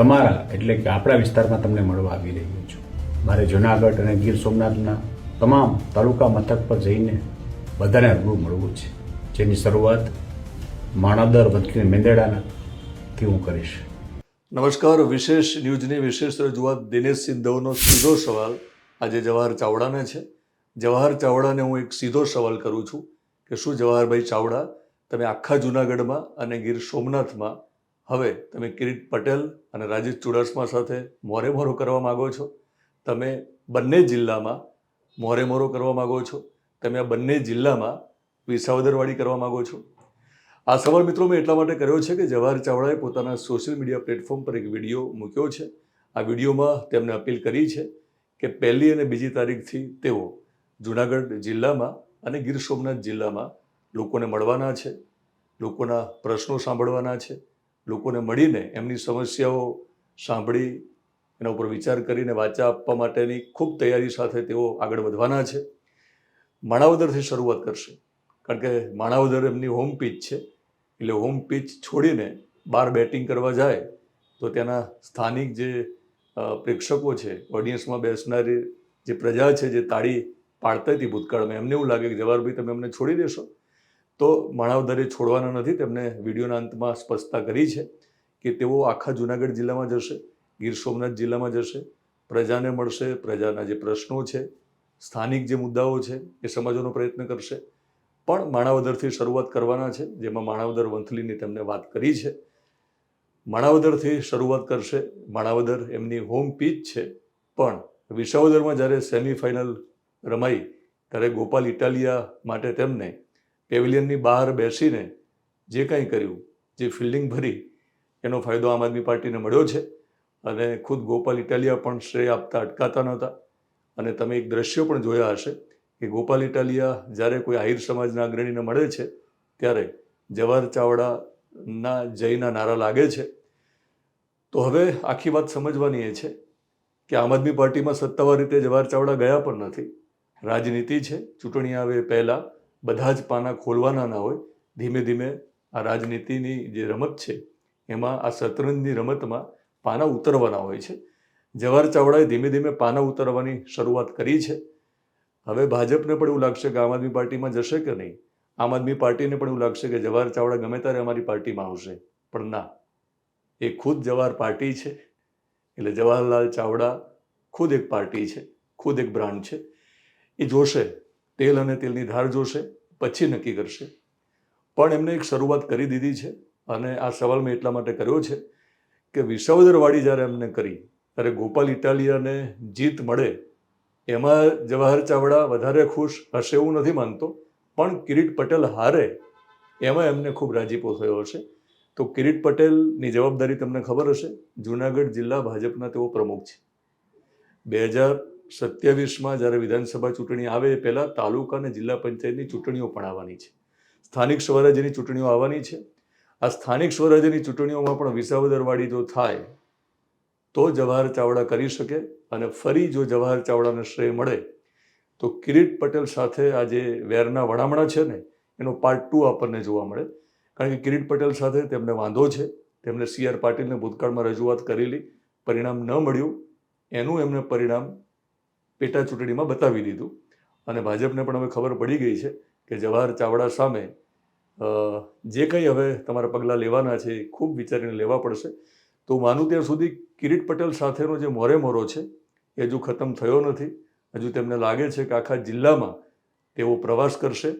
તમારા, એટલે કે આપણા વિસ્તારમાં તમને મળવા આવી રહ્યો છું. મારે જુનાગઢ અને ગીર સોમનાથના તમામ તાલુકા મથક પર જઈને બધાને રૂબરૂ મળવું છે. જેની શરૂઆત માણાદર વંથલી મેંદેડાના થી હું કરીશ. નમસ્કાર, વિશેષ ન્યૂઝની વિશેષ રજૂઆત દિનેશ સિંધવનો સીધો સવાલ આજે જવાહર ચાવડાને છે. જવાહર ચાવડાને હું એક સીધો સવાલ કરું છું કે શું જવાહરભાઈ ચાવડા તમે આખા જૂનાગઢમાં અને ગીર સોમનાથમાં હવે તમે કિરીટ પટેલ અને રાજેશ ચુડાસમા સાથે મોરે મોરો કરવા માગો છો? તમે બંને જિલ્લામાં મોરે મોરો કરવા માગો છો? તમે આ બંને જિલ્લામાં વિસાવદરવાડી કરવા માગો છો? આ સવાલ મિત્રો મેં એટલા માટે કર્યો છે કે જવાહર ચાવડાએ પોતાના સોશિયલ મીડિયા પ્લેટફોર્મ પર એક વીડિયો મૂક્યો છે. આ વિડીયોમાં તેમણે અપીલ કરી છે કે પહેલી અને બીજી તારીખથી તેઓ જુનાગઢ જિલ્લામાં અને ગીર સોમનાથ જિલ્લામાં લોકોને મળવાના છે, લોકોના પ્રશ્નો સાંભળવાના છે લોકોને મળીને એમની સમસ્યાઓ સાંભળી, એના ઉપર વિચાર કરીને વાચા આપવા માટેની ખૂબ તૈયારી સાથે તેઓ આગળ વધવાના છે. માણાવદરથી શરૂઆત કરશે. કારણ કે માણાવદર એમની હોમ પીચ છે. એટલે હોમ પીચ છોડીને બહાર બેટિંગ કરવા જાય, તો ત્યાંના સ્થાનિક જે પ્રેક્ષકો છે ઓડિયન્સમાં બેસનારી જે પ્રજા છે, જે તાળી પાડતા હતી ભૂતકાળમાં, એમને એવું લાગે કે જવાહરભાઈ, તમે અમને છોડી દેશો. તો માણાવદરે છોડવાના નથી, તેમણે વિડીયોના અંતમાં સ્પષ્ટતા કરી છે કે તેઓ આખા જુનાગઢ જિલ્લામાં જશે, ગીર સોમનાથ જિલ્લામાં જશે, પ્રજાને મળશે, પ્રજાના જે પ્રશ્નો છે, સ્થાનિક જે મુદ્દાઓ છે, એ સમજવાનો પ્રયત્ન કરશે. પણ માણાવદરથી શરૂઆત કરવાના છે, જેમાં માણાવદર વંથલીની તેમને વાત કરી છે. માણાવદરથી શરૂઆત કરશે માણાવદર એમની હોમ પીચ છે. પણ વિસાવદરમાં જ્યારે સેમિફાઇનલ રમાઈ, ત્યારે ગોપાલ ઇટાલિયા માટે તેમને પેવિલિયનની બહાર બેસીને જે કંઈ કર્યું, જે ફિલ્ડિંગ ભરી, એનો ફાયદો આમ આદમી પાર્ટીને મળ્યો છે. અને ખુદ ગોપાલ ઇટાલિયા પણ શ્રેય આપતા અટકાતા નહોતા. અને તમે એક દ્રશ્યો પણ જોયા હશે કે ગોપાલ ઇટાલિયા જ્યારે કોઈ આહિર સમાજના અગ્રણીને મળે છે, ત્યારે જવાહર ચાવડાના જયના નારા લાગે છે. તો હવે આખી વાત સમજવાની એ છે કે આમ આદમી પાર્ટીમાં સત્તાવાર રીતે જવાહર ચાવડા ગયા પણ નથી. રાજનીતિ છે, ચૂંટણી આવે પહેલાં બધા જ પાના ખોલવાના ના હોય, ધીમે ધીમે આ રાજનીતિની જે રમત છે, એમાં આ શતરંજની રમતમાં પાના ઉતરવાના હોય છે. જવાહર ચાવડાએ ધીમે ધીમે પાના ઉતરવાની શરૂઆત કરી છે. હવે ભાજપને પણ એવું લાગશે કે આમ આદમી પાર્ટીમાં જશે કે નહીં? આમ આદમી પાર્ટીને પણ એવું લાગશે કે જવાહર ચાવડા ગમે ત્યારે અમારી પાર્ટીમાં આવશે. પણ ના, એ ખુદ જવાહર પાર્ટી છે. એટલે જવાહરલાલ ચાવડા ખુદ એક પાર્ટી છે, ખુદ એક બ્રાન્ડ છે. એ જોશે તેલ અને તેલની ધાર જોશે, પછી નક્કી કરશે. પણ એમને એક શરૂઆત કરી દીધી છે અને આ સવાલ મેં એટલા માટે કર્યો છે કે વિસાવદરવાડી જ્યારે એમને કરી, ત્યારે ગોપાલ ઇટાલિયાને જીત મળે, એમાં જવાહર ચાવડા વધારે ખુશ હશે એવું નથી માનતો, પણ કિરીટ પટેલ હારે, એમાં એમને ખૂબ રાજીપો થયો હશે. તો કિરીટ પટેલની જવાબદારી તમને ખબર હશે, જુનાગઢ જિલ્લા ભાજપના તેઓ પ્રમુખ છે. બે હજાર સત્યાવીસમાં જ્યારે વિધાનસભા ચૂંટણી આવે એ પહેલાં તાલુકા અને જિલ્લા પંચાયતની ચૂંટણીઓ પણ આવવાની છે. સ્થાનિક સ્વરાજ્યની ચૂંટણીઓ આવવાની છે. આ સ્થાનિક સ્વરાજ્યની ચૂંટણીઓમાં પણ વિસાવદરવાડી જો થાય, તો જવાહર ચાવડા કરી શકે અને ફરી જો જવાહર ચાવડાને શ્રેય મળે, તો કિરીટ પટેલ સાથે આ જે વેરના વણામણા છે ને, એનો પાર્ટ ટુ આપણને જોવા મળે. કારણ કે કિરીટ પટેલ સાથે તેમને વાંધો છે. તેમને સી આર પાટીલને ભૂતકાળમાં રજૂઆત કરેલી. પરિણામ ન મળ્યું. એનું એમને પરિણામ પેટા ચૂંટણીમાં બતાવી દીધું. અને ભાજપને પણ હવે ખબર પડી ગઈ છે કે જવાહર ચાવડા સામે જે કંઈ હવે તમારા પગલાં લેવાના છે એ ખૂબ વિચારીને લેવા પડશે. તો માનું ત્યાં સુધી કિરીટ પટેલ સાથેનો જે મોરે મોરો છે એ હજુ ખતમ થયો નથી. હજુ તેમને લાગે છે કે આખા જિલ્લામાં તેઓ પ્રવાસ કરશે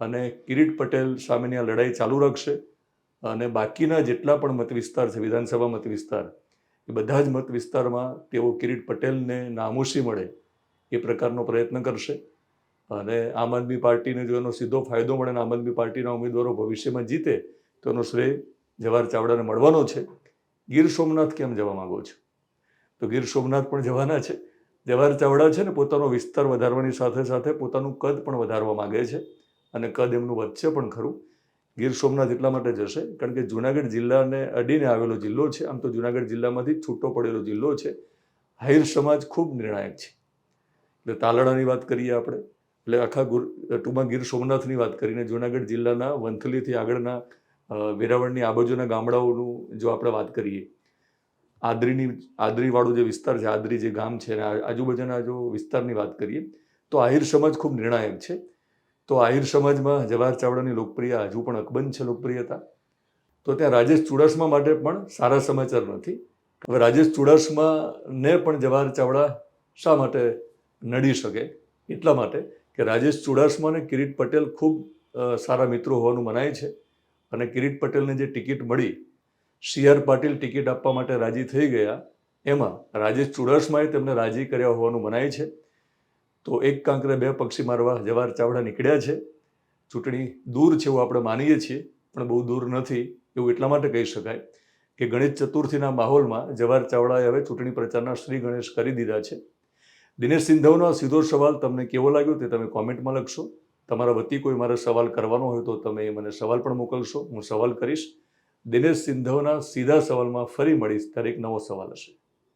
અને કિરીટ પટેલ સામેની આ લડાઈ ચાલુ રાખશે. અને બાકીના જેટલા પણ મત વિસ્તાર છે, વિધાનસભા મત વિસ્તાર એ બધા જ મત વિસ્તારમાં તેઓ કિરીટ પટેલને નામોશી મળે એ પ્રકારનો પ્રયત્ન કરશે. અને આમ આદમી પાર્ટીને જો એનો સીધો ફાયદો મળે અને આમ આદમી પાર્ટીના ઉમેદવારો ભવિષ્યમાં જીતે, તો એનો શ્રેય જવાહર ચાવડાને મળવાનો છે. ગીર સોમનાથ કેમ જવા માગો છો? તો ગીર સોમનાથ પણ જવાના છે. જવાહર ચાવડા છે ને પોતાનો વિસ્તાર વધારવાની સાથે સાથે પોતાનું કદ પણ વધારવા માંગે છે. અને કદ એમનું વધશે પણ ખરું. ગીર સોમનાથ એટલા માટે જશે કારણ કે જુનાગઢ જિલ્લાને અડીને આવેલો જિલ્લો છે. આમ તો જુનાગઢ જિલ્લામાંથી છૂટો પડેલો જિલ્લો છે. હાઈર સમાજ ખૂબ નિર્ણાયક છે. એટલે તાલાળાની વાત કરીએ આપણે. એટલે આખા ગુર, ટૂંકમાં ગીર સોમનાથની વાત કરીને જુનાગઢ જિલ્લાના વંથલીથી આગળના વેરાવળની આ બાજુના ગામડાઓનું જો આપણે વાત કરીએ. આદરીની, આદરીવાળો જે વિસ્તાર છે, આદરી જે ગામ છે અને આજુબાજુના જો વિસ્તારની વાત કરીએ, તો આહિર સમાજ ખૂબ નિર્ણાયક છે. તો આહિર સમાજમાં જવાહર ચાવડાની લોકપ્રિય, હજુ પણ અકબંધ છે લોકપ્રિયતા. તો ત્યાં રાજેશ ચુડાસમા માટે પણ સારા સમાચાર નથી. હવે રાજેશ ચુડાસમાને પણ જવાહર ચાવડા શા માટે નડી શકે એટલા માટે કે રાજેશ ચુડાસમા અને કિરીટ પટેલ ખૂબ સારા મિત્રો હોવાનું મનાય છે. અને કિરીટ પટેલને જે ટિકિટ મળી, સી આર પાટીલ ટિકિટ આપવા માટે રાજી થઈ ગયા, એમાં રાજેશ ચુડાસમાએ તેમને રાજી કર્યા હોવાનું મનાય છે. તો એક કાંકરે બે પક્ષી મારવા જવાહર ચાવડા નીકળ્યા છે. ચૂંટણી દૂર છે એવું આપણે માનીએ છીએ, પણ બહુ દૂર નથી એવું એટલા માટે કહી શકાય કે ગણેશ ચતુર્થીના માહોલમાં જવાહર ચાવડાએ હવે ચૂંટણી પ્રચારના શ્રી ગણેશ કરી દીધા છે. દિનેશ સિંધવનો આ સીધો સવાલ તમને કેવો લાગ્યો તે તમે કોમેન્ટમાં લખશો. તમારા વતી કોઈ મારે સવાલ કરવાનો હોય તો તમે મને સવાલ પણ મોકલશો. હું સવાલ કરીશ. દિનેશ સિંધવના સીધા સવાલમાં ફરી મળીશ. ત્યારે એક નવો સવાલ હશે.